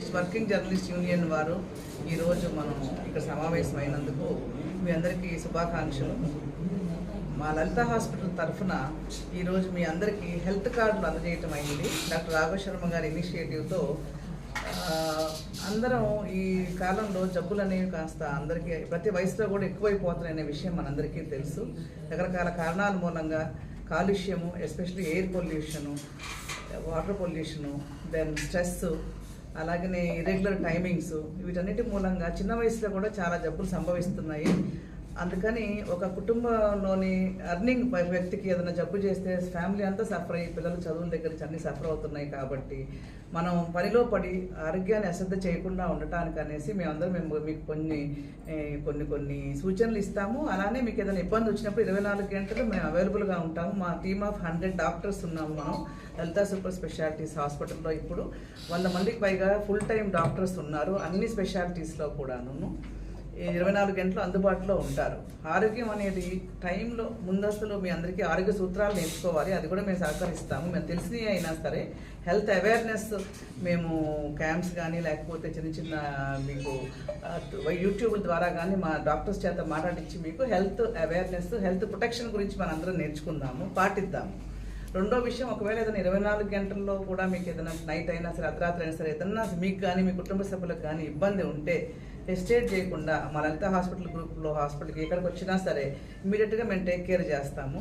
Journalist working journalist union వారు ఈరోజు మనం ఇక్కడ సమావేశమైనందుకు మీ అందరికీ శుభాకాంక్షలు. మా లలిత హాస్పిటల్ తరఫున ఈరోజు మీ అందరికీ హెల్త్ కార్డులు అందజేయటం అయింది. డాక్టర్ రాఘవ శర్మ గారి ఇనిషియేటివ్తో అందరం ఈ కాలంలో జబ్బులు అనేవి కాస్త అందరికీ ప్రతి వయసులో కూడా ఎక్కువైపోతున్నాయనే విషయం మనందరికీ తెలుసు. రకరకాల కారణాల మూలంగా కాలుష్యము especially air pollution water pollution then stress అలాగనే ఇరెగ్యులర్ టైమింగ్స్ వీటన్నిటి మూలంగా చిన్న వయసులో కూడా చాలా జబ్బులు సంభవిస్తున్నాయి. అందుకని ఒక కుటుంబంలోని అర్నింగ్ వ్యక్తికి ఏదైనా జబ్బు చేస్తే ఫ్యామిలీ అంతా సఫర్ అయ్యి పిల్లలు చదువుల దగ్గర నుంచి అన్ని సఫర్ అవుతున్నాయి కాబట్టి మనం పనిలో పడి ఆరోగ్యాన్ని అశ్రద్ధ చేయకుండా ఉండటానికి అనేసి మేమందరం మేము మీకు కొన్ని కొన్ని కొన్ని సూచనలు ఇస్తాము. అలానే మీకు ఏదైనా ఇబ్బంది వచ్చినప్పుడు ఇరవై నాలుగు గంటలు మేము అవైలబుల్గా ఉంటాము. మా టీమ్ ఆఫ్ హండ్రెడ్ డాక్టర్స్ ఉన్నాము మనం. లలితా సూపర్ స్పెషాలిటీస్ హాస్పిటల్లో ఇప్పుడు. వంద మందికి పైగా ఫుల్ టైం డాక్టర్స్ ఉన్నారు. అన్ని స్పెషాలిటీస్లో కూడాను. ఇరవై నాలుగు గంటలు అందుబాటులో ఉంటారు. ఆరోగ్యం అనేది టైంలో ముందస్తులో మీ అందరికీ ఆరోగ్య సూత్రాలు నేర్చుకోవాలి. అది కూడా మేము సహకరిస్తాము. మేము తెలిసినవి అయినా సరే హెల్త్ అవేర్నెస్ మేము క్యాంప్స్ కానీ లేకపోతే చిన్న చిన్న మీకు యూట్యూబ్ ద్వారా కానీ మా డాక్టర్స్ చేత మాట్లాడించి మీకు హెల్త్ అవేర్నెస్ హెల్త్ ప్రొటెక్షన్ గురించి మనందరం నేర్చుకుందాము పాటిద్దాము. రెండో విషయం ఒకవేళ ఏదైనా ఇరవై నాలుగు గంటల్లో కూడా మీకు ఏదైనా నైట్ అయినా సరే అర్ధరాత్రి అయినా సరే ఏదైనా మీకు కానీ మీ కుటుంబ సభ్యులకు కానీ ఇబ్బంది ఉంటే హెస్టేట్ చేయకుండా మా లలిత హాస్పిటల్ గ్రూప్లో హాస్పిటల్కి ఎక్కడికి వచ్చినా సరే ఇమీడియట్గా మేము టేక్ కేర్ చేస్తాము.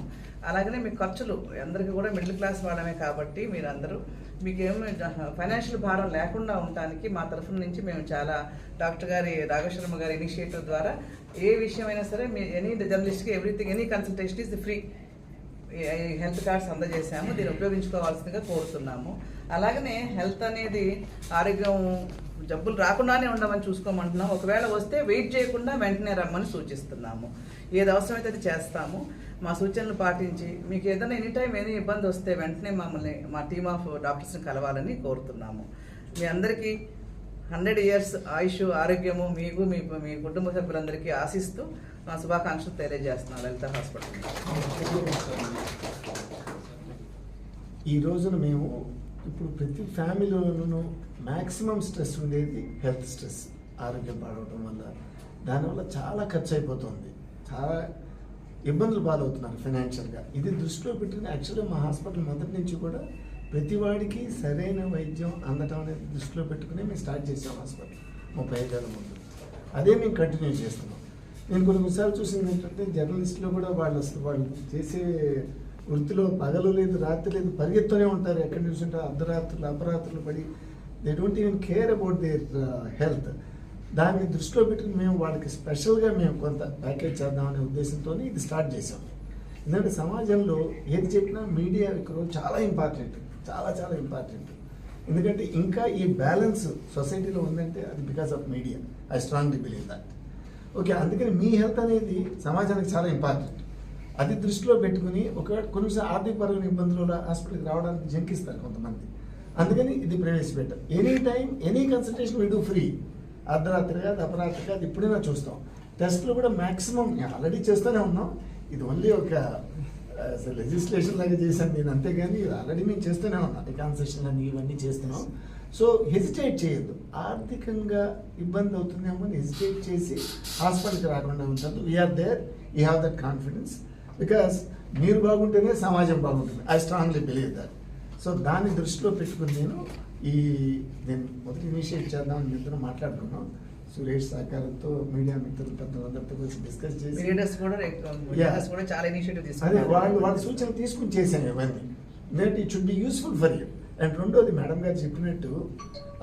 అలాగనే మీ ఖర్చులు అందరికీ కూడా మిడిల్ క్లాస్ వాళ్ళమే కాబట్టి మీరందరూ మీకేమి ఫైనాన్షియల్ భారం లేకుండా ఉండటానికి మా తరఫున నుంచి మేము చాలా డాక్టర్ గారి రాఘశర్మ గారి ఇనిషియేటివ్ ద్వారా ఏ విషయమైనా సరే మీ any జర్నలిస్ట్కి everything any consultation is free health cards అందజేశాము. దీన్ని ఉపయోగించుకోవాల్సిందిగా కోరుతున్నాము. అలాగనే హెల్త్ అనేది ఆరోగ్యం జబ్బులు రాకుండానే ఉండమని చూసుకోమంటున్నాము. ఒకవేళ వస్తే వెయిట్ చేయకుండా వెంటనే రమ్మని సూచిస్తున్నాము. ఏది అవసరమైతే అది చేస్తాము. మా సూచనలు పాటించి మీకు ఏదైనా ఎనీ టైం ఏదైనా ఇబ్బంది వస్తే వెంటనే మమ్మల్ని మా టీమ్ ఆఫ్ డాక్టర్స్ని కలవాలని కోరుతున్నాము. మీ అందరికీ హండ్రెడ్ ఇయర్స్ ఆయుష్ ఆరోగ్యము మీకు మీ మీ కుటుంబ సభ్యులందరికీ ఆశిస్తూ మా శుభాకాంక్షలు తెలియజేస్తున్నాను. లలిత హాస్పిటల్. ఈ రోజున మేము ఇప్పుడు ప్రతి ఫ్యామిలీలోనూ మ్యాక్సిమం స్ట్రెస్ ఉండేది హెల్త్ స్ట్రెస్ ఆరోగ్యం పాడవటం వల్ల. దానివల్ల చాలా ఖర్చు అయిపోతుంది చాలా ఇబ్బందులు పాలవుతున్నారు ఫైనాన్షియల్గా. ఇది దృష్టిలో పెట్టుకుని యాక్చువల్గా మా హాస్పిటల్ మొదటి నుంచి కూడా ప్రతి వాడికి సరైన వైద్యం అందటం అనేది దృష్టిలో పెట్టుకుని మేము స్టార్ట్ చేసాం హాస్పిటల్ ముప్పై ఐదేళ్ళ ముందు. అదే మేము కంటిన్యూ చేస్తున్నాం. నేను కొన్ని విషయాలు చూసింది ఏంటంటే జర్నలిస్టులు కూడా వాళ్ళు అసలు వాళ్ళు చేసే వృత్తిలో పగలు లేదు రాత్రి లేదు పరిగెత్తూనే ఉంటారు. ఎక్కడ చూసుంటే అర్ధరాత్రులు అపరాత్రులు పడి they don't even care about their health దాన్ని దృష్టిలో పెట్టుకుని మేము వాళ్ళకి స్పెషల్గా మేము కొంత ప్యాకేజ్ చేద్దామనే ఉద్దేశంతో ఇది స్టార్ట్ చేసాం ఎందుకంటే సమాజంలో ఏది చెప్పినా మీడియా ఇక్కడ చాలా ఇంపార్టెంట్ చాలా చాలా ఇంపార్టెంట్ ఎందుకంటే ఇంకా ఈ బ్యాలెన్స్ సొసైటీలో ఉందంటే అది because of media I strongly believe that okay అందుకని మీ హెల్త్ అనేది సమాజానికి చాలా ఇంపార్టెంట్ అది దృష్టిలో పెట్టుకుని ఒక కొన్నిసార్లు ఆర్థికపరమైన ఇబ్బందులు హాస్పిటల్కి రావడానికి జంకిస్తారు కొంతమంది. అందుకని ఇది ప్రవేశపెట్టారు any time any consultation we do free అర్ధరాత్రి కాదు అపరాత్రి కాదు ఎప్పుడైనా చూస్తాం. టెస్ట్లు కూడా మ్యాక్సిమం ఆల్రెడీ చేస్తూనే ఉన్నాం. ఇది ఓన్లీ ఒక లెజిస్లేషన్ లాగా చేశాను నేను అంతేగాని ఆల్రెడీ మేము చేస్తూనే ఉన్నాం. ఈ కన్సెషన్ అని ఇవన్నీ చేస్తున్నాం. సో హెజిటేట్ చేయొద్దు. ఆర్థికంగా ఇబ్బంది అవుతుందేమో అని హెజిటేట్ చేసి హాస్పిటల్కి రాకుండా ఉంటారు we are there you have that confidence because మీరు బాగుంటేనే సమాజం బాగుంటుంది. I strongly believe that so దాన్ని దృష్టిలో పెట్టుకుని నేను ఈ నేను మొదటి ఇనిషియేట్ చేద్దామని ఇద్దరు మాట్లాడుకున్నాం. సురేష్ సహకారంతో మీడియా మిత్రులు పెద్దలందరితో కలిసి డిస్కస్ చేసి అదే వాళ్ళు వాళ్ళ సూచనలు తీసుకుని చేశాను ఇవన్నీ. ఎందుకంటే it should be useful for you and రెండోది మేడం గారు చెప్పినట్టు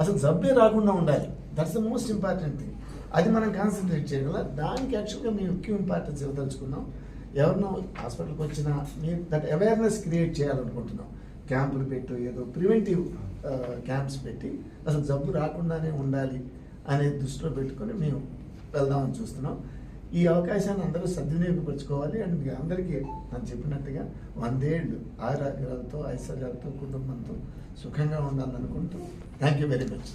అసలు జబ్బే రాకుండా ఉండాలి. That's the most important thing అది మనం కాన్సన్ట్రేట్ చేయగల. దానికి యాక్చువల్గా మేము ఎక్కువ ఇంపార్టెన్స్ ఇవ్వదలుచుకున్నాం. ఎవరినో హాస్పిటల్కి వచ్చినా మేము దట్ అవేర్నెస్ క్రియేట్ చేయాలనుకుంటున్నాం. క్యాంపులు పెట్టు ఏదో ప్రివెంటివ్ క్యాంప్స్ పెట్టి అసలు జబ్బు రాకుండానే ఉండాలి అనే దృష్టిలో పెట్టుకొని మేము వెళ్దామని చూస్తున్నాం. ఈ అవకాశాన్ని అందరూ సద్వినియోగపరచుకోవాలి అండ్ మీ అందరికీ నేను చెప్పినట్టుగా వందేళ్ళు ఆరోగ్యాలతో ఐశ్వర్యాలతో కుటుంబంతో సుఖంగా ఉండాలనుకుంటూ. Thank you very much